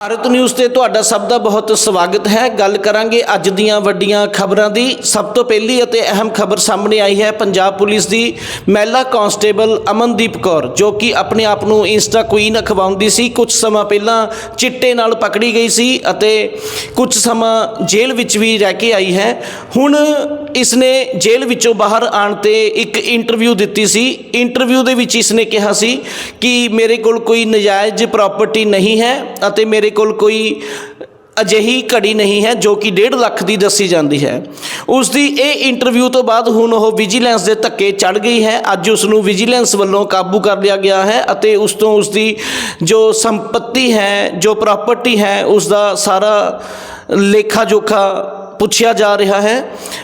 Bharat news ਤੇ ਤੁਹਾਡਾ ਸਭ ਦਾ ਬਹੁਤ ਸਵਾਗਤ ਹੈ। ਗੱਲ ਕਰਾਂਗੇ ਅੱਜ ਦੀਆਂ ਵੱਡੀਆਂ ਖਬਰਾਂ ਦੀ। ਸਭ ਤੋਂ ਪਹਿਲੀ ਅਤੇ ਅਹਿਮ ਖਬਰ ਸਾਹਮਣੇ ਆਈ ਹੈ ਪੰਜਾਬ ਪੁਲਿਸ ਦੀ। ਮਹਿਲਾ ਕਾਂਸਟੇਬਲ ਅਮਨਦੀਪ ਕੌਰ, ਜੋ ਕਿ ਆਪਣੇ ਆਪ ਨੂੰ ਇੰਸਟਾ ਕੁਈਨ ਅਖਵਾਉਂਦੀ ਸੀ, ਕੁਝ ਸਮਾਂ ਪਹਿਲਾਂ ਚਿੱਟੇ ਨਾਲ ਪਕੜੀ ਗਈ ਸੀ ਅਤੇ ਕੁਝ ਸਮਾਂ ਜੇਲ੍ਹ ਵਿੱਚ ਵੀ ਰਹਿ ਕੇ ਆਈ ਹੈ। ਹੁਣ ਇਸਨੇ ਜੇਲ੍ਹ ਵਿੱਚੋਂ ਬਾਹਰ ਆਉਣ ਤੇ ਇੱਕ ਇੰਟਰਵਿਊ ਦਿੱਤੀ ਸੀ। ਇੰਟਰਵਿਊ ਦੇ ਵਿੱਚ ਇਸਨੇ ਕਿਹਾ ਸੀ ਕਿ ਮੇਰੇ ਕੋਲ ਕੋਈ ਨਜਾਇਜ਼ ਪ੍ਰਾਪਰਟੀ ਨਹੀਂ ਹੈ ਅਤੇ ਮੇਰੇ ਕੋਲ ਕੋਈ ਅਜਿਹੀ ਘੜੀ ਨਹੀਂ ਹੈ ਜੋ ਕਿ 1.5 ਲੱਖ ਦੀ ਦੱਸੀ ਜਾਂਦੀ ਹੈ। ਉਸ ਦੀ ਇਹ ਇੰਟਰਵਿਊ ਤੋਂ ਬਾਅਦ ਹੁਣ ਉਹ ਵਿਜੀਲੈਂਸ ਦੇ ਧੱਕੇ ਚੜ ਗਈ ਹੈ। ਅੱਜ ਉਸ ਨੂੰ ਵਿਜੀਲੈਂਸ ਵੱਲੋਂ ਕਾਬੂ ਕਰ ਲਿਆ ਗਿਆ ਹੈ ਅਤੇ ਉਸ ਤੋਂ ਉਸ ਦੀ ਜੋ ਸੰਪਤੀ ਹੈ, ਜੋ ਪ੍ਰਾਪਰਟੀ ਹੈ ਉਸ ਦਾ ਸਾਰਾ ਲੇਖਾ ਜੋਖਾ ਪੁੱਛਿਆ ਜਾ ਰਿਹਾ ਹੈ।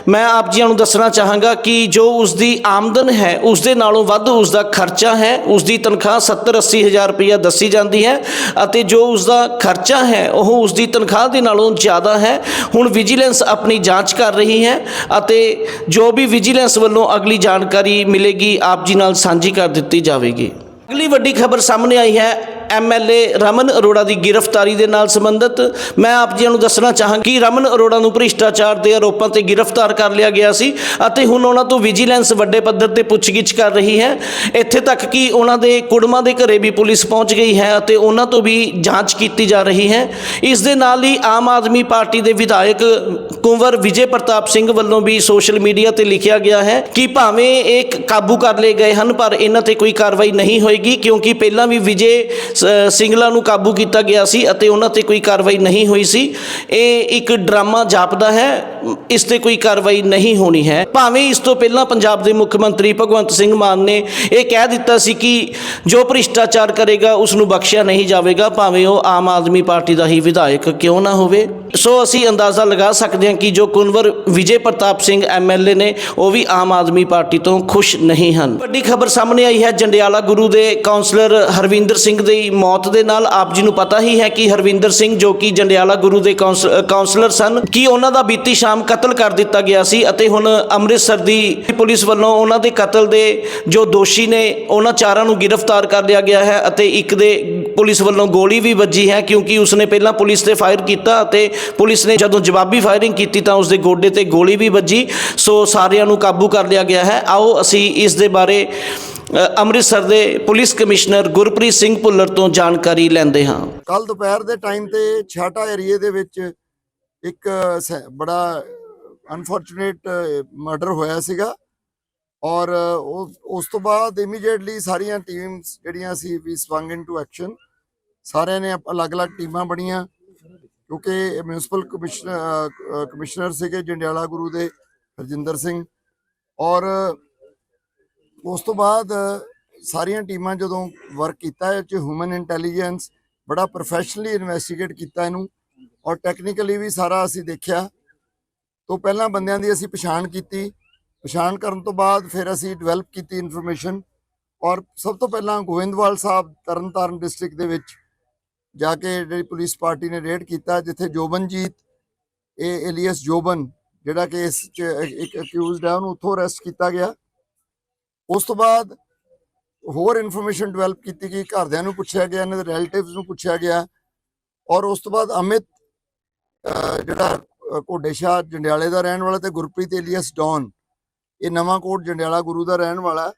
ਮੈਂ ਆਪ ਜੀਆਂ ਨੂੰ ਦੱਸਣਾ ਚਾਹਾਂਗਾ ਕਿ ਜੋ ਉਸ ਦੀ ਆਮਦਨ ਹੈ ਉਸ ਦੇ ਨਾਲੋਂ ਵੱਧ ਉਸ ਦਾ ਖਰਚਾ ਹੈ ਉਸ ਦੀ ਤਨਖਾਹ 70 80 ਹਜ਼ਾਰ ਰੁਪਇਆ ਦੱਸੀ ਜਾਂਦੀ ਹੈ ਅਤੇ ਜੋ ਉਸ ਦਾ ਖਰਚਾ ਹੈ, ਉਹ ਉਸ ਦੀ ਤਨਖਾਹ ਦੇ ਨਾਲੋਂ ਜ਼ਿਆਦਾ ਹੈ। ਹੁਣ ਵਿਜੀਲੈਂਸ ਆਪਣੀ ਜਾਂਚ ਕਰ ਰਹੀ ਹੈ ਅਤੇ ਜੋ ਵੀ ਵਿਜੀਲੈਂਸ ਵੱਲੋਂ ਅਗਲੀ ਜਾਣਕਾਰੀ ਮਿਲੇਗੀ, ਆਪ ਜੀ ਨਾਲ ਸਾਂਝੀ ਕਰ ਦਿੱਤੀ ਜਾਵੇਗੀ। ਅਗਲੀ ਵੱਡੀ ਖਬਰ ਸਾਹਮਣੇ ਆਈ ਹੈ। ਐਮਐਲਏ ਰਮਨ ਅਰੋੜਾ ਦੀ ਗ੍ਰਿਫਤਾਰੀ ਦੇ ਨਾਲ ਸੰਬੰਧਿਤ। ਮੈਂ ਆਪ ਜੀ ਨੂੰ ਦੱਸਣਾ ਚਾਹਾਂਗਾ ਕਿ ਰਮਨ ਅਰੋੜਾ ਨੂੰ ਭ੍ਰਿਸ਼ਟਾਚਾਰ ਦੇ ਆਰੋਪਾਂ ਤੇ ਗ੍ਰਿਫਤਾਰ ਕਰ ਲਿਆ ਗਿਆ ਸੀ ਅਤੇ ਹੁਣ ਉਹਨਾਂ ਤੋਂ ਵਿਜੀਲੈਂਸ ਵੱਡੇ ਪੱਧਰ ਤੇ ਪੁੱਛਗਿੱਛ ਕਰ ਰਹੀ ਹੈ। ਇੱਥੇ ਤੱਕ ਕਿ ਉਹਨਾਂ ਦੇ ਕੁੜਮਾਂ ਦੇ ਘਰੇ ਵੀ ਪੁਲਿਸ ਪਹੁੰਚ ਗਈ ਹੈ ਅਤੇ ਉਹਨਾਂ ਤੋਂ ਵੀ ਜਾਂਚ ਕੀਤੀ ਜਾ ਰਹੀ ਹੈ। ਇਸ ਦੇ ਨਾਲ ਹੀ ਆਮ ਆਦਮੀ ਪਾਰਟੀ ਦੇ ਵਿਧਾਇਕ ਕੁੰਵਰ ਵਿਜੇ ਪ੍ਰਤਾਪ ਸਿੰਘ ਵੱਲੋਂ ਵੀ ਸੋਸ਼ਲ ਮੀਡੀਆ ਤੇ ਲਿਖਿਆ ਗਿਆ ਹੈ ਕਿ ਭਾਵੇਂ ਇਹ ਕਾਬੂ ਕਰ ਲਏ ਗਏ ਹਨ, ਪਰ ਇਹਨਾਂ ਤੇ ਕੋਈ ਕਾਰਵਾਈ ਨਹੀਂ ਹੋਏਗੀ, ਕਿਉਂਕਿ ਪਹਿਲਾਂ ਵੀ ਵਿਜੇ ਸਿੰਗਲਾ ਨੂੰ ਕਾਬੂ ਕੀਤਾ ਗਿਆ ਸੀ ਅਤੇ ਉਹਨਾਂ ਤੇ ਕੋਈ ਕਾਰਵਾਈ ਨਹੀਂ ਹੋਈ ਸੀ। ਇਹ ਇੱਕ ਡਰਾਮਾ ਜਾਪਦਾ ਹੈ। ਇਸ ਤੇ ਕੋਈ ਕਾਰਵਾਈ ਨਹੀਂ ਹੋਣੀ ਹੈ। ਭਾਵੇਂ ਇਸ ਤੋਂ ਪਹਿਲਾਂ ਪੰਜਾਬ ਦੇ ਮੁੱਖ ਮੰਤਰੀ ਭਗਵੰਤ ਸਿੰਘ ਮਾਨ ਨੇ ਇਹ ਕਹਿ ਦਿੱਤਾ ਸੀ ਕਿ ਜੋ ਭ੍ਰਿਸ਼ਟਾਚਾਰ ਕਰੇਗਾ, ਉਸ ਨੂੰ ਬਖਸ਼ਿਆ ਨਹੀਂ ਜਾਵੇਗਾ। ਭਾਵੇਂ ਉਹ ਆਮ ਆਦਮੀ ਪਾਰਟੀ ਦਾ ਹੀ ਵਿਧਾਇਕ ਕਿਉਂ ਨਾ ਹੋਵੇ। ਸੋ ਅਸੀਂ ਅੰਦਾਜ਼ਾ ਲਗਾ ਸਕਦੇ ਹਾਂ ਕਿ ਜੋ ਕੁਨਵਰ ਵਿਜੇ ਪ੍ਰਤਾਪ ਸਿੰਘ ਐਮਐਲਏ ਨੇ, ਉਹ ਵੀ ਆਮ ਆਦਮੀ ਪਾਰਟੀ ਤੋਂ ਖੁਸ਼ ਨਹੀਂ ਹਨ। ਵੱਡੀ ਖਬਰ ਸਾਹਮਣੇ ਆਈ ਹੈ। ਜੰਡਿਆਲਾ ਗੁਰੂ ਦੇ ਕਾਉਂਸਲਰ ਹਰਵਿੰਦਰ ਸਿੰਘ ਦੇ ਮੌਤ ਦੇ ਨਾਲ ਆਪ ਜੀ ਨੂੰ ਪਤਾ ਹੀ ਹੈ ਕਿ ਹਰਵਿੰਦਰ ਸਿੰਘ ਜੋ ਕਿ ਜੰਡਿਆਲਾ ਗੁਰੂ ਦੇ ਕਾਉਂਸ- ਅ, ਕਾਉਂਸਲਰ ਸਨ ਕਿ ਉਹਨਾਂ ਦਾ ਬੀਤੀ ਸ਼ਾਮ ਕਤਲ ਕਰ ਦਿੱਤਾ ਗਿਆ ਸੀ ਅਤੇ ਹੁਣ ਅੰਮ੍ਰਿਤਸਰ ਦੀ ਪੁਲਿਸ ਵੱਲੋਂ ਉਹਨਾਂ ਦੇ ਕਤਲ ਦੇ ਜੋ ਦੋਸ਼ੀ ਨੇ ਉਹਨਾਂ ਚਾਰਾਂ ਨੂੰ ਗ੍ਰਿਫਤਾਰ ਕਰ ਲਿਆ ਗਿਆ ਹੈ ਅਤੇ ਇੱਕ ਦੇ ਪੁਲਿਸ ਵੱਲੋਂ ਗੋਲੀ ਵੀ ਵੱਜੀ ਹੈ ਕਿਉਂਕਿ ਉਸਨੇ ਪਹਿਲਾਂ ਪੁਲਿਸ ਤੇ ਫਾਇਰ ਕੀਤਾ ਅਤੇ ਪੁਲਿਸ ਨੇ ਜਦੋਂ ਜਵਾਬੀ ਫਾਇਰਿੰਗ ਕੀਤੀ ਤਾਂ ਉਸਦੇ ਗੋਡੇ ਤੇ ਗੋਲੀ ਵੀ ਵੱਜੀ। ਸੋ ਸਾਰਿਆਂ ਨੂੰ ਕਾਬੂ ਕਰ ਲਿਆ ਗਿਆ ਹੈ। ਆਓ ਅਸੀਂ ਇਸ ਦੇ ਬਾਰੇ ਅੰਮ੍ਰਿਤਸਰ ਦੇ ਪੁਲਿਸ ਕਮਿਸ਼ਨਰ ਗੁਰਪ੍ਰੀਤ ਸਿੰਘ ਭੁੱਲਰ ਤੋਂ ਜਾਣਕਾਰੀ ਲੈਂਦੇ ਹਾਂ। ਕੱਲ ਦੁਪਹਿਰ ਦੇ ਟਾਈਮ ਤੇ ਛਾਟਾ ਏਰੀਏ ਦੇ ਵਿੱਚ ਇੱਕ ਸ- ਬੜਾ ਅਨਫੋਰਚੂਨੇਟ ਮਰਡਰ ਹੋਇਆ ਸੀਗਾ ਔਰ ਉਹ, ਉਸ ਤੋਂ ਬਾਅਦ ਇਮੀਡੀਏਟਲੀ ਸਾਰੀਆਂ ਟੀਮਸ ਜਿਹੜੀਆਂ ਸੀ ਵੀ ਸਵੰਗ ਇਨਟੂ ਐਕਸ਼ਨ ਸਾਰਿਆਂ ਨੇ ਅਲੱਗ-ਅਲੱਗ ਟੀਮਾਂ ਬਣੀਆਂ ਕਿਉਂਕਿ ਮਿਊਨਿਸਪਲ ਕਮਿਸ਼ਨਰ ਕਮਿਸ਼ਨਰ ਸੀਗੇ, ਜੰਡਿਆਲਾ ਗੁਰੂ ਦੇ, ਹਰਜਿੰਦਰ ਸਿੰਘ। ਔਰ ਉਸ ਤੋਂ ਬਾਅਦ, ਸਾਰੀਆਂ ਟੀਮਾਂ ਜਦੋਂ ਵਰਕ ਕੀਤਾ ਇਹ ਚ ਹਿਊਮਨ ਇੰਟੈਲੀਜੈਂਸ ਬੜਾ ਪ੍ਰੋਫੈਸ਼ਨਲੀ ਇਨਵੈਸਟੀਗੇਟ ਕੀਤਾ ਇਹਨੂੰ ਔਰ ਟੈਕਨੀਕਲੀ ਵੀ ਸਾਰਾ ਅਸੀਂ ਦੇਖਿਆ। ਤੋਂ ਪਹਿਲਾਂ ਬੰਦਿਆਂ ਦੀ ਅਸੀਂ ਪਛਾਣ ਕੀਤੀ। ਪਛਾਣ ਕਰਨ ਤੋਂ ਬਾਅਦ ਫਿਰ ਅਸੀਂ ਡਿਵੈਲਪ ਕੀਤੀ ਇਨਫੋਰਮੇਸ਼ਨ ਔਰ ਸਭ ਤੋਂ ਪਹਿਲਾਂ ਗੋਇੰਦਵਾਲ ਸਾਹਿਬ ਤਰਨਤਾਰਨ ਡਿਸਟ੍ਰਿਕਟ ਦੇ ਵਿੱਚ ਜਾ ਕੇ ਜਿਹੜੀ ਪੁਲਿਸ ਪਾਰਟੀ ਨੇ ਰੇਡ ਕੀਤਾ, ਜਿੱਥੇ ਜੋਬਨਜੀਤ, ਇਹ ਏਲੀਅਸ ਜੋਬਨ, ਜਿਹੜਾ ਕਿ ਇਸ ਚ ਇੱਕ ਅਕਿਊਜ਼ਡ ਹੈ ਉਹਨੂੰ ਉੱਥੋਂ ਅਰੈਸਟ ਕੀਤਾ ਗਿਆ। ਉਸ ਤੋਂ ਬਾਅਦ ਹੋਰ ਇਨਫੋਰਮੇਸ਼ਨ ਡਿਵੈਲਪ ਕੀਤੀ ਗਈ ਘਰਦਿਆਂ ਨੂੰ ਪੁੱਛਿਆ ਗਿਆ ਇਹਨਾਂ ਦੇ ਰਿਲੇਟਿਵਸ ਨੂੰ ਪੁੱਛਿਆ ਗਿਆ ਔਰ ਉਸ ਤੋਂ ਬਾਅਦ ਅਮਿਤ ਜਿਹੜਾ ਅਹ, ਸ਼ਾਹ ਜੰਡਿਆਲੇ ਦਾ ਰਹਿਣ ਵਾਲਾ ਤੇ ਗੁਰਪ੍ਰੀਤ ਏਲੀਅਸ ਡੌਨ ਇਹ ਨਵਾਂ ਕੋਟ ਜੰਡਿਆਲਾ ਗੁਰੂ ਦਾ ਰਹਿਣ ਵਾਲਾ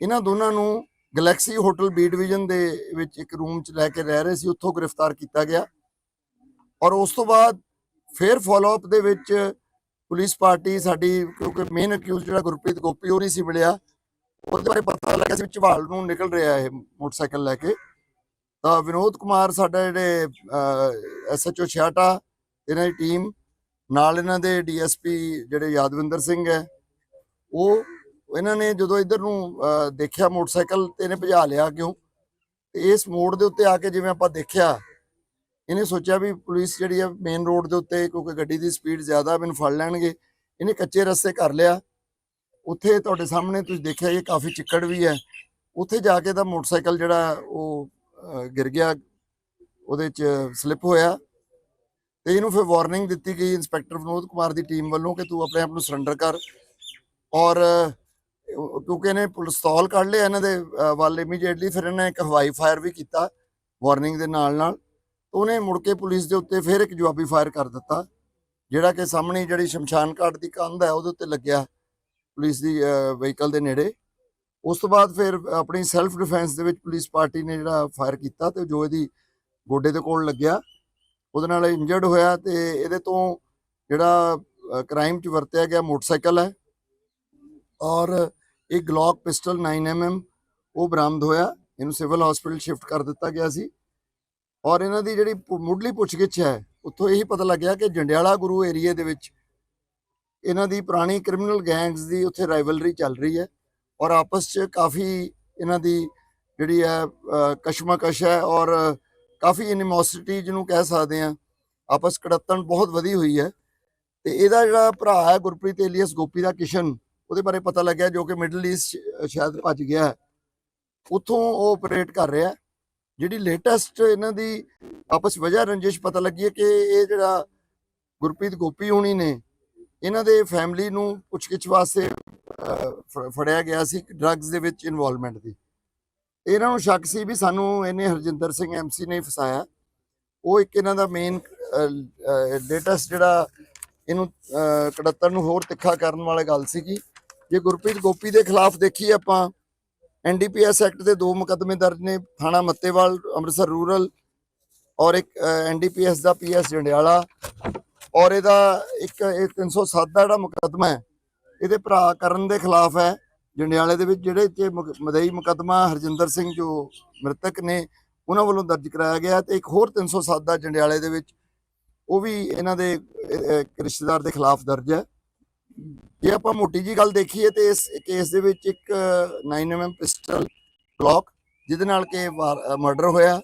ਇਹਨਾਂ ਦੋਨਾਂ ਨੂੰ ਗੈਲੈਕਸੀ ਹੋਟਲ ਬੀ ਡਿਵੀਜ਼ਨ ਦੇ ਵਿੱਚ ਇੱਕ ਰੂਮ 'ਚ ਲੈ ਕੇ ਰਹਿ ਰਹੇ ਸੀ ਉੱਥੋਂ ਗ੍ਰਿਫਤਾਰ ਕੀਤਾ ਗਿਆ ਔਰ ਉਸ ਤੋਂ ਬਾਅਦ ਫਿਰ ਫਾਲੋਅਪ ਦੇ ਵਿੱਚ ਪੁਲਿਸ ਪਾਰਟੀ ਸਾਡੀ ਕਿਉਂਕਿ ਮੇਨ ਅਕਿਊਜ਼ ਜਿਹੜਾ ਗੁਰਪ੍ਰੀਤ ਗੋਪੀ ਉਹ ਨਹੀਂ ਸੀ ਮਿਲਿਆ ਉਹਦੇ ਬਾਰੇ ਪਤਾ ਲੱਗਾ ਸੀ ਵੀ ਝਵਾਲ ਨੂੰ ਨਿਕਲ ਰਿਹਾ ਇਹ ਮੋਟਰਸਾਈਕਲ ਲੈ ਕੇ। ਤਾਂ ਵਿਨੋਦ ਕੁਮਾਰ ਸਾਡਾ ਜਿਹੜੇ ਐਸਐਚਓ ਛਿਆਟਾ ਇਹਨਾਂ ਦੀ ਟੀਮ, ਨਾਲ ਇਹਨਾਂ ਦੇ ਡੀਐਸਪੀ ਜਿਹੜੇ ਯਾਦਵਿੰਦਰ ਸਿੰਘ ਹੈ, ਉਹ, ਇਹਨਾਂ ਨੇ ਜਦੋਂ ਇੱਧਰ ਨੂੰ ਦੇਖਿਆ ਮੋਟਰਸਾਈਕਲ ਤੇ ਇਹਨੇ ਭਜਾ ਲਿਆ ਕਿਉਂ? ਤੇ ਇਸ ਮੋੜ ਦੇ ਉੱਤੇ ਆ ਕੇ ਜਿਵੇਂ ਆਪਾਂ ਦੇਖਿਆ, ਇਹਨੇ ਸੋਚਿਆ ਵੀ ਪੁਲਿਸ ਜਿਹੜੀ ਹੈ ਮੇਨ ਰੋਡ ਦੇ ਉੱਤੇ, ਕਿਉਂਕਿ ਗੱਡੀ ਦੀ ਸਪੀਡ ਜ਼ਿਆਦਾ, ਮੈਨੂੰ ਫੜ ਲੈਣਗੇ। ਇਹਨੇ ਕੱਚੇ ਰਸਤੇ ਕਰ ਲਿਆ। ਉੱਥੇ ਤੁਹਾਡੇ ਸਾਹਮਣੇ ਤੁਸੀਂ ਦੇਖਿਆ ਇਹ ਕਾਫੀ ਚਿੱਕੜ ਵੀ ਹੈ। ਉੱਥੇ ਜਾ ਕੇ ਤਾਂ ਮੋਟਰਸਾਈਕਲ ਜਿਹੜਾ ਉਹ ਗਿਰ ਗਿਆ। ਉਹਦੇ ਚ ਸਲਿੱਪ ਹੋਇਆ। ਤੇ ਇਹਨੂੰ ਫਿਰ ਵਾਰਨਿੰਗ ਦਿੱਤੀ ਗਈ ਇੰਸਪੈਕਟਰ ਵਿਨੋਦ ਕੁਮਾਰ ਦੀ ਟੀਮ ਵੱਲੋਂ ਕਿ ਤੂੰ ਆਪਣੇ ਆਪ ਨੂੰ ਸਰੈਂਡਰ ਕਰ। ਔਰ ਕਿਉਂਕਿ ਇਹਨੇ ਪਿਸਤੌਲ ਕੱਢ ਲਿਆ ਇਹਨਾਂ ਦੇ ਵੱਲ ਇਮੀਡੀਏਟਲੀ ਫਿਰ ਇਹਨੇ ਇੱਕ ਹਵਾਈ ਫਾਇਰ ਵੀ ਕੀਤਾ ਵਾਰਨਿੰਗ ਦੇ ਨਾਲ ਨਾਲ। ਉਹਨੇ ਮੁੜ ਕੇ ਪੁਲਿਸ ਦੇ ਉੱਤੇ ਫਿਰ ਇੱਕ ਜਵਾਬੀ ਫਾਇਰ ਕਰ ਦਿੱਤਾ, ਜਿਹੜਾ ਕਿ ਸਾਹਮਣੇ ਜਿਹੜੀ ਸ਼ਮਸ਼ਾਨ ਘਾਟ ਦੀ ਕੰਧ ਹੈ, ਉਹਦੇ ਉੱਤੇ ਲੱਗਿਆ। ਪੁਲਿਸ ਦੀ ਵਹੀਕਲ ਦੇ ਨੇੜੇ। ਉਸ ਤੋਂ ਬਾਅਦ ਫਿਰ ਆਪਣੀ ਸੈਲਫ ਡਿਫੈਂਸ ਦੇ ਵਿੱਚ ਪੁਲਿਸ ਪਾਰਟੀ ਨੇ ਜਿਹੜਾ ਫਾਇਰ ਕੀਤਾ ਤੇ ਜੋ ਇਹਦੀ ਗੋਡੇ ਦੇ ਕੋਲ ਲੱਗਿਆ। ਉਹਦੇ ਨਾਲ ਇੰਜਰਡ ਹੋਇਆ ਤੇ ਇਹਦੇ ਤੋਂ ਜਿਹੜਾ ਕ੍ਰਾਈਮ 'ਚ ਵਰਤਿਆ ਗਿਆ ਮੋਟਰਸਾਈਕਲ ਹੈ। ਔਰ ਇੱਕ ਗਲੌਕ ਪਿਸਟਲ 9mm ਉਹ ਬਰਾਮਦ ਹੋਇਆ। ਇਹਨੂੰ ਸਿਵਲ ਹਸਪੀਟਲ ਸ਼ਿਫਟ ਕਰ ਦਿੱਤਾ ਗਿਆ ਸੀ। ਔਰ ਇਹਨਾਂ ਦੀ ਜਿਹੜੀ ਪੁ- ਮੁੱਢਲੀ ਪੁੱਛਗਿੱਛ ਹੈ, ਉੱਥੋਂ ਇਹੀ ਪਤਾ ਲੱਗਿਆ ਕਿ ਜੰਡਿਆਲਾ ਗੁਰੂ ਏਰੀਏ ਦੇ ਵਿੱਚ ਇਹਨਾਂ ਦੀ ਪੁਰਾਣੀ ਕ੍ਰਿਮੀਨਲ ਗੈਂਗਸ ਦੀ ਉੱਥੇ ਰਾਈਵਲਰੀ ਚੱਲ ਰਹੀ ਹੈ ਔਰ ਆਪਸ 'ਚ ਕਾਫੀ ਇਹਨਾਂ ਦੀ ਜਿਹੜੀ ਹੈ ਕਸ਼ਮਕਸ਼ ਹੈ ਔਰ ਕਾਫੀ ਐਨੀਮੋਸਿਟੀ ਜਿਹਨੂੰ ਕਹਿ ਸਕਦੇ ਆ ਆਪਸ ਕੜੱਤਣ ਬਹੁਤ ਵਧੀ ਹੋਈ ਹੈ ਤੇ ਇਹਦਾ ਜਿਹੜਾ ਭਰਾ ਹੈ ਗੁਰਪ੍ਰੀਤ ਏਲੀਅਸ ਗੋਪੀ ਦਾ ਕਿਸ਼ਨ, ਉਹਦੇ ਬਾਰੇ ਪਤਾ ਲੱਗਿਆ ਜੋ ਕਿ ਮਿਡਲ ਈਸਟ ਸ਼ਾਇਦ ਭੱਜ ਗਿਆ ਹੈ। ਉੱਥੋਂ ਉਹ ਆਪਰੇਟ ਕਰ ਰਿਹਾ ਜਿਹੜੀ ਲੇਟੈਸਟ ਇਹਨਾਂ ਦੀ ਆਪਸ ਵਜ੍ਹਾ ਰੰਜਿਸ਼ ਪਤਾ ਲੱਗੀ ਹੈ ਕਿ ਇਹ ਜਿਹੜਾ ਗੁਰਪ੍ਰੀਤ ਗੋਪੀ ਹੋਣੀ ਨੇ ਇਹਨਾਂ ਦੇ ਫੈਮਿਲੀ ਨੂੰ ਪੁੱਛਗਿੱਛ ਵਾਸਤੇ ਫ- ਫੜਿਆ ਗਿਆ ਸੀ ਡਰੱਗਸ ਦੇ ਵਿੱਚ ਇਨਵੋਲਵਮੈਂਟ ਦੀ। ਇਹਨਾਂ ਨੂੰ ਸ਼ੱਕ ਸੀ ਵੀ ਸਾਨੂੰ ਇਹਨੇ ਹਰਜਿੰਦਰ ਸਿੰਘ ਐਮਸੀ ਨੇ ਫਸਾਇਆ। ਉਹ ਇੱਕ ਇਹਨਾਂ ਦਾ ਮੇਨ ਲੇਟੈਸਟ ਜਿਹੜਾ ਇਹਨੂੰ ਅਹ, ਕੜੱਤਰ ਨੂੰ ਹੋਰ ਤਿੱਖਾ ਕਰਨ ਵਾਲੀ ਗੱਲ ਸੀਗੀ। ਜੇ ਗੁਰਪ੍ਰੀਤ ਗੋਪੀ ਦੇ ਖਿਲਾਫ ਦੇਖੀਏ ਆਪਾਂ ਐਨਡੀਪੀਐਸ ਐਕਟ ਦੇ ਦੋ ਮੁਕੱਦਮੇ ਦਰਜ ਨੇ ਥਾਣਾ ਮੱਤੇਵਾਲ ਅੰਮ੍ਰਿਤਸਰ ਰੂਰਲ ਔਰ ਇੱਕ ਐਨਡੀਪੀਐਸ ਦਾ ਪੀਐਸ ਜੰਡਿਆਲਾ। ਔਰ ਇਹਦਾ ਇੱਕ ਇਹ 307 ਦਾ ਜਿਹੜਾ ਮੁਕੱਦਮਾ ਹੈ, ਇਹਦੇ ਭਰਾ ਕਰਨ ਦੇ ਖਿਲਾਫ ਹੈ। ਜੰਡਿਆਲੇ ਦੇ ਵਿੱਚ ਜਿਹੜੇ ਚ ਮੁਕ- ਮਦਈ ਮੁਕੱਦਮਾ, ਹਰਜਿੰਦਰ ਸਿੰਘ ਜੋ ਮ੍ਰਿਤਕ ਨੇ, ਉਹਨਾਂ ਵੱਲੋਂ ਦਰਜ ਕਰਾਇਆ ਗਿਆ ਤੇ ਇੱਕ ਹੋਰ 307 ਦਾ ਜੰਡਿਆਲੇ ਦੇ ਵਿੱਚ, ਉਹ ਵੀ ਇਹਨਾਂ ਦੇ ਰਿਸ਼ਤੇਦਾਰ ਦੇ ਖਿਲਾਫ ਦਰਜ ਹੈ। ਜੇ ਆਪਾਂ ਮੋਟੀ ਜੀ ਗੱਲ ਦੇਖੀਏ ਤੇ ਇਸ ਕੇਸ ਦੇ ਵਿੱਚ ਇੱਕ 9mm ਪਿਸਟਲ ਕਲੌਕ ਜਿਹਦੇ ਨਾਲ ਕਿ ਮਰਡਰ ਹੋਇਆ।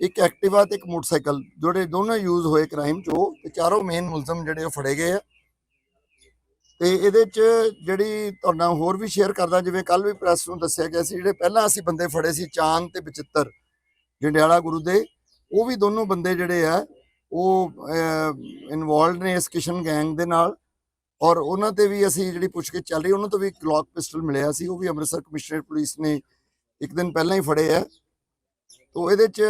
ਇੱਕ ਐਕਟਿਵਾ ਤੇ ਇੱਕ ਮੋਟਰਸਾਈਕਲ, ਜਿਹੜੇ ਦੋਨੋਂ ਯੂਜ਼ ਹੋਏ ਕ੍ਰਾਈਮ 'ਚ, ਉਹ ਤੇ ਚਾਰੋਂ ਮੇਨ ਮੁਲਜ਼ਮ ਜਿਹੜੇ ਉਹ ਫੜੇ ਗਏ ਆ। ਤੇ ਇਹਦੇ 'ਚ ਜਿਹੜੀ ਤੁਹਾਡਾ ਹੋਰ ਵੀ ਸ਼ੇਅਰ ਕਰਦਾ, ਜਿਵੇਂ ਕੱਲ ਵੀ ਪ੍ਰੈਸ ਨੂੰ ਦੱਸਿਆ ਗਿਆ ਸੀ, ਜਿਹੜੇ ਪਹਿਲਾਂ ਅਸੀਂ ਬੰਦੇ ਫੜੇ ਸੀ, ਚਾਂਦ ਤੇ ਬਚਿੱਤਰ ਜੰਡਿਆਲਾ ਗੁਰੂ ਦੇ, ਉਹ ਵੀ ਦੋਨੋਂ ਬੰਦੇ ਜਿਹੜੇ ਆ, ਉਹ ਇਨਵੋਲਡ ਨੇ ਇਸ ਕਿਸ਼ਨ ਗੈਂਗ ਦੇ ਨਾਲ। ਔਰ ਉਹਨਾਂ ਤੇ ਵੀ ਅਸੀਂ ਜਿਹੜੀ ਪੁੱਛਗਿੱਛ ਚੱਲ ਰਹੀ, ਉਹਨਾਂ ਤੋਂ ਵੀ ਗਲੌਕ ਪਿਸਟਲ ਮਿਲਿਆ ਸੀ, ਉਹ ਵੀ ਅੰਮ੍ਰਿਤਸਰ ਕਮਿਸ਼ਨਰੇਟ ਪੁਲਿਸ ਨੇ ਇੱਕ ਦਿਨ ਪਹਿਲਾਂ ਹੀ ਫੜੇ ਆ। ਤੋ ਇਹਦੇ ਚ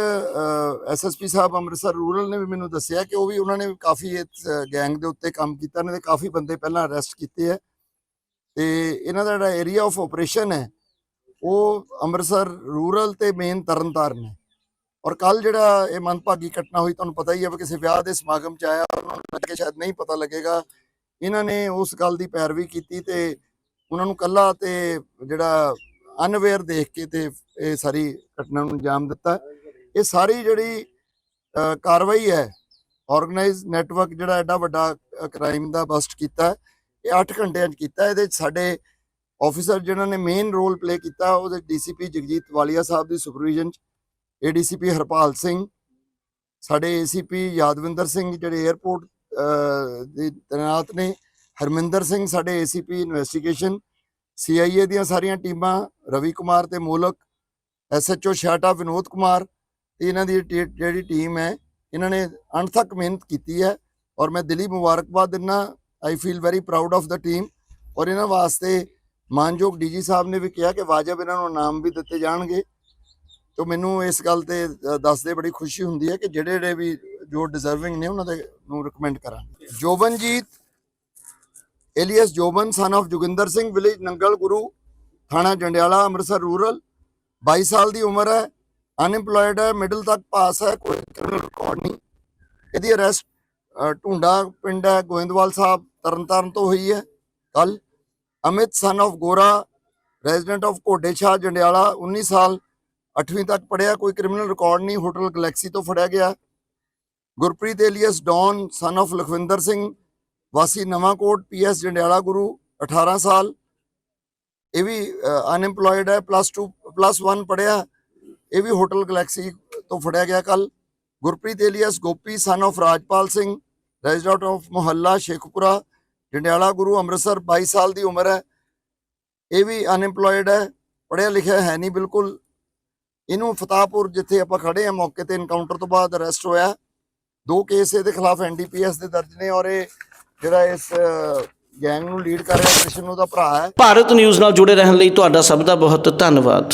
ਐਸਐਸਪੀ ਸਾਹਿਬ ਅੰਮ੍ਰਿਤਸਰ ਰੂਰਲ ਨੇ ਵੀ ਮੈਨੂੰ ਦੱਸਿਆ ਕਿ ਉਹ ਵੀ ਉਹਨਾਂ ਨੇ ਕਾਫੀ ਇਸ ਗੈਂਗ ਦੇ ਉੱਤੇ ਕੰਮ ਕੀਤਾ। ਨੇ ਦੇ ਕਾਫੀ ਬੰਦੇ ਪਹਿਲਾਂ ਅਰੈਸਟ ਕੀਤੇ ਆ। ਤੇ ਇਹਨਾਂ ਦਾ ਜਿਹੜਾ ਏਰੀਆ ਆਫ ਆਪਰੇਸ਼ਨ ਹੈ, ਉਹ ਅੰਮ੍ਰਿਤਸਰ ਰੂਰਲ ਤੇ ਮੇਨ ਤਰਨਤਾਰਨ ਹੈ। ਔਰ ਕੱਲ ਜਿਹੜਾ ਇਹ ਮੰਦਭਾਗੀ ਘਟਨਾ ਹੋਈ, ਤੁਹਾਨੂੰ ਪਤਾ ਹੀ ਹੈ ਵੀ ਕਿਸੇ ਵਿਆਹ ਦੇ ਸਮਾਗਮ ਚ ਆਇਆ, ਉਹਨਾਂ ਨੂੰ ਲੱਗੇ ਸ਼ਾਇਦ ਨਹੀਂ ਪਤਾ ਲੱਗੇਗਾ। ਇਹਨਾਂ ਨੇ ਉਸ ਗੱਲ ਦੀ ਪੈਰਵੀ ਕੀਤੀ ਤੇ ਉਹਨਾਂ ਨੂੰ ਕੱਲਾ ਤੇ ਜਿਹੜਾ ਅਨਵੇਅਰ ਦੇਖ ਕੇ ਤੇ ਇਹ ਸਾਰੀ ਘਟਨਾ ਨੂੰ ਅੰਜਾਮ ਦਿੱਤਾ। ਇਹ ਸਾਰੀ ਜਿਹੜੀ ਕਾਰਵਾਈ ਹੈ ਆਰਗੇਨਾਈਜ਼ ਨੈਟਵਰਕ ਜਿਹੜਾ ਐਡਾ ਵੱਡਾ ਕ੍ਰਾਈਮ ਦਾ ਬਸਟ ਕੀਤਾ, ਇਹ 8 ਘੰਟਿਆਂ 'ਚ ਕੀਤਾ। ਇਹਦੇ 'ਚ ਸਾਡੇ ਆਫੀਸਰ ਜਿਨ੍ਹਾਂ ਨੇ ਮੇਨ ਰੋਲ ਪਲੇ ਕੀਤਾ, ਉਹਦੇ ਡੀਸੀਪੀ ਜਗਜੀਤ ਵਾਲੀਆ ਸਾਹਿਬ ਦੀ ਸੁਪਰਵਿਜ਼ਨ 'ਚ ਏਡੀਸੀਪੀ ਹਰਪਾਲ ਸਿੰਘ, ਸਾਡੇ ਏਸੀਪੀ ਯਾਦਵਿੰਦਰ ਸਿੰਘ ਜਿਹੜੇ 에ਅਰਪੋਰਟ ਦੇ ਤੈਨਾਤ ਨੇ, ਹਰਮਿੰਦਰ ਸਿੰਘ ਸਾਡੇ ਏਸੀਪੀ ਇਨਵੈਸਟੀਗੇਸ਼ਨ ਸੀਆਈਏ ਦੀਆਂ ਸਾਰੀਆਂ ਟੀਮਾਂ ਰਵੀ ਕੁਮਾਰ ਤੇ ਮੋਲਕ ਐਸਐਚਓ ਛਾਟਾ ਵਿਨੋਦ ਕੁਮਾਰ ਤੇ ਇਹਨਾਂ ਦੀ ਜਿਹੜੀ ਟੀਮ ਹੈ, ਇਹਨਾਂ ਨੇ ਅਣਥੱਕ ਮਿਹਨਤ ਕੀਤੀ ਹੈ ਔਰ ਮੈਂ ਦਿਲੀ ਮੁਬਾਰਕਬਾਦ ਦਿੰਦਾ I feel very proud of the team ਔਰ ਇਹਨਾਂ ਵਾਸਤੇ ਮਾਨਯੋਗ ਡੀਜੀ ਸਾਹਿਬ ਨੇ ਵੀ ਕਿਹਾ ਕਿ ਵਾਜਬ ਇਹਨਾਂ ਨੂੰ ਨਾਮ ਵੀ ਦਿੱਤੇ ਜਾਣਗੇ। ਤੋਂ ਮੈਨੂੰ ਇਸ ਗੱਲ ਤੇ ਦੱਸਦੇ ਬੜੀ ਖੁਸ਼ੀ ਹੁੰਦੀ ਹੈ ਕਿ ਜਿਹੜੇ ਜਿਹੜੇ ਵੀ ਜੋ ਡਿਜ਼ਰਵਿੰਗ ਨੇ, ਉਹਨਾਂ ਦੇ ਨੂੰ ਰਿਕਮੈਂਡ ਕਰਾਂਗੇ। Jobanjit alias Joban son of Joginder Singh village Nangal Guru ਥਾਣਾ ਜੰਡਿਆਲਾ, ਅੰਮ੍ਰਿਤਸਰ ਰੂਰਲ 22 ਸਾਲ ਦੀ ਉਮਰ ਹੈ, ਅਨਇੰਪਲੋਇਡ ਹੈ, ਮਿਡਲ ਤੱਕ ਪਾਸ ਹੈ, ਕੋਈ ਕ੍ਰਿਮੀਨਲ ਰਿਕਾਰਡ ਨਹੀਂ। ਇਹਦੀ ਅਰੈਸਟ ਢੁੰਡਾ ਪਿੰਡ ਹੈ, ਗੋਇੰਦਵਾਲ ਸਾਹਿਬ, ਤਰਨਤਾਰਨ ਤੋਂ ਹੋਈ ਹੈ। ਕੱਲ Amit son of Gora resident of Ghode Jandiala 19 ਸਾਲ 8ਵੀਂ ਤੱਕ ਪੜਿਆ ਕੋਈ ਕ੍ਰਿਮੀਨਲ ਰਿਕਾਰਡ ਨਹੀਂ, ਹੋਟਲ ਗਲੈਕਸੀ ਤੋਂ ਫੜਿਆ ਗਿਆ। Gurpreet alias, don son of Lakhwinder Singh, ਵਾਸੀ ਨਵਾਂਕੋਟ ਪੀਐਸ ਜੰਡਿਆਲਾ ਗੁਰੂ 18 ਸਾਲ ਇਹ ਵੀ ਅਨਇੰਪਲੋਇਡ ਹੈ ਪਲੱਸ 2 ਪਲੱਸ 1 ਪੜਿਆ ਇਹ ਵੀ ਹੋਟਲ ਗਲੈਕਸੀ ਤੋਂ ਫੜਿਆ ਗਿਆ ਕੱਲ Gurpreet alias, Gopi son of Rajpal Singh resident of ਮੁਹੱਲਾ, ਸ਼ੇਖਪੁਰਾ ਜੰਡਿਆਲਾ ਗੁਰੂ, ਅੰਮ੍ਰਿਤਸਰ 22 ਸਾਲ ਦੀ ਉਮਰ ਹੈ। ਇਹ ਵੀ ਅਨਇੰਪਲੋਇਡ ਹੈ। ਪੜਿਆ ਲਿਖਿਆ ਹੈ ਨਹੀਂ ਬਿਲਕੁਲ। ਇਹਨੂੰ ਫਤਾਹਪੁਰ ਜਿੱਥੇ ਆਪਾਂ ਖੜੇ ਆ ਮੌਕੇ ਤੇ ਇਨਕਾਊਂਟਰ ਤੋਂ ਬਾਅਦ ਅਰੈਸਟ ਹੋਇਆ। ਦੋ ਕੇਸ ਇਹਦੇ ਖਿਲਾਫ ਐਨਡੀਪੀਐਸ ਦੇ ਦਰਜ ਨੇ ਔਰ ਇਹ ਜਿਹੜਾ ਇਸ ਗੈਂਗ ਨੂੰ ਲੀਡ ਕਰ ਰਿਹਾ ਕ੍ਰਿਸ਼ਨ ਉਹਦਾ ਭਰਾ ਹੈ। ਭਾਰਤ ਨਿਊਜ਼ ਨਾਲ ਜੁੜੇ ਰਹਿਣ ਲਈ ਤੁਹਾਡਾ ਸਭ ਦਾ ਬਹੁਤ ਧੰਨਵਾਦ।